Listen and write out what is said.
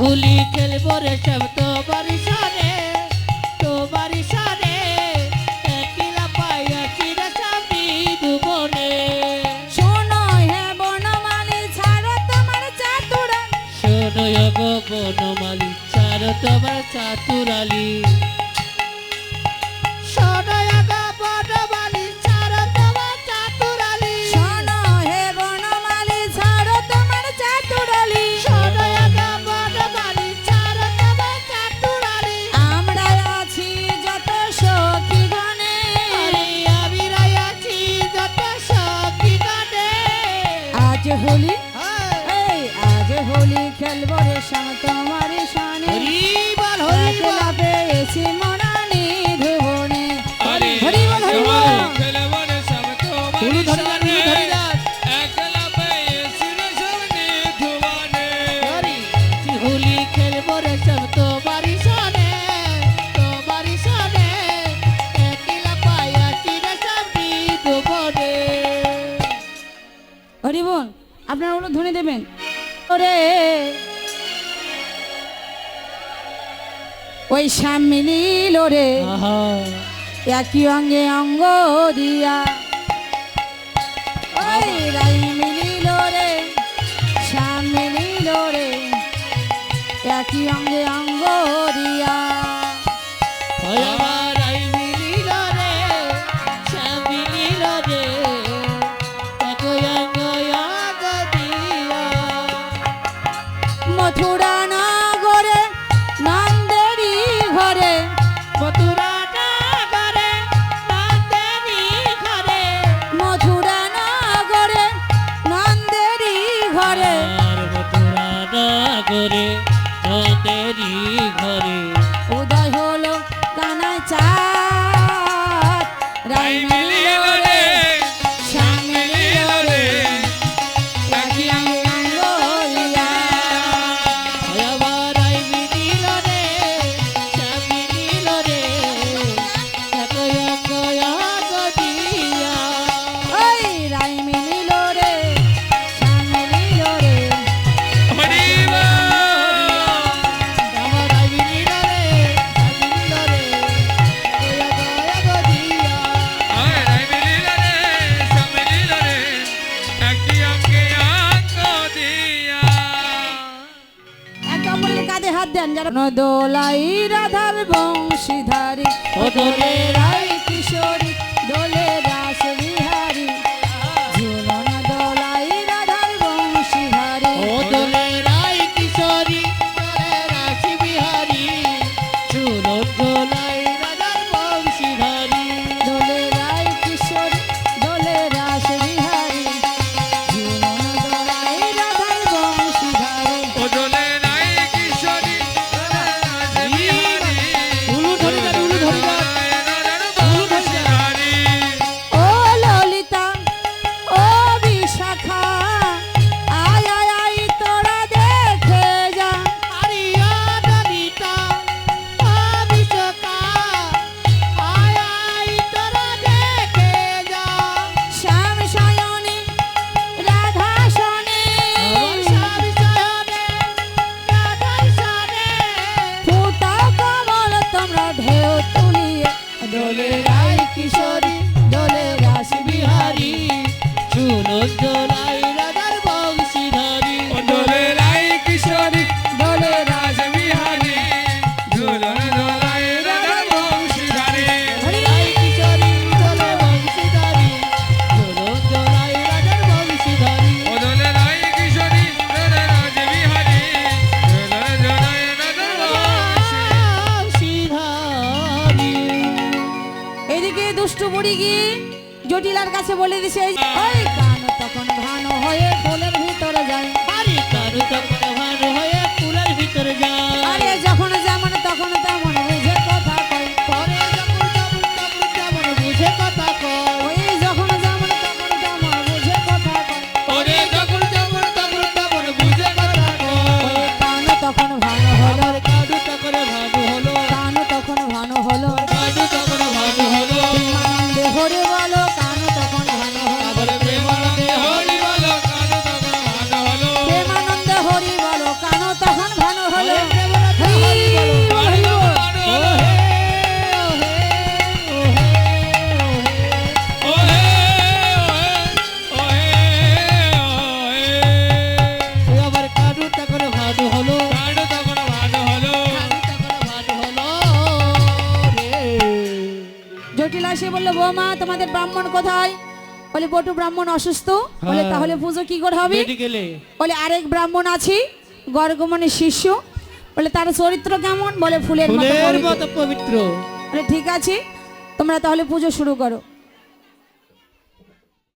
হোলি খেলব রে সব তোমার সারে তোমার সারে একলা পাইয়া চিরা সামনে দুবনে শোনো হে বনমালি ছাড়ো তোমার চাতুরালি শোনো গো বনমালি ছাড়ো তোমার চাতুরালি তোমার শানে। হরিবল হরিবল। ধুবনে। হরিবল হরিবল। খেলবন সব তোমার শানে। একলা পেয়েছি রে সামনে ধুবনে। হোলি খেলব রে সব তোমার শানে তোমার শানে একলা দেবেন। ওরে ওই শ্যাম মিলিল একই অঙ্গে অঙ্গ দিয়া। ওই রাই মিলিল রে শ্যাম মিলিল একই অঙ্গে অঙ্গ দিয়া। तेरी घरे হাতে হাত দেন যারা দোলাই রাধার বংশীধারী ও দোলে রায় কিশোরী দোলে জটিলার কাছে বলে দিছে হ্যাঁ। ওই গান তখন হয়ে ঢোলের ভিতরে যায়। আরে গান তখন হয়ে কুলের ভিতরে যায়। আরে যখন বলল বৌমা তোমাদের ব্রাহ্মণ কোথায়? বলে বটু ব্রাহ্মণ অসুস্থ। বলে হ্যাঁ। তাহলে পুজো কি করে হবে? বলে আরেক ব্রাহ্মণ আছে গর্গমনের শিষ্য। বলে তার চরিত্র কেমন? বলে ফুলের। মতো পবিত্র। বলে ঠিক আছে তোমরা তাহলে পুজো শুরু করো।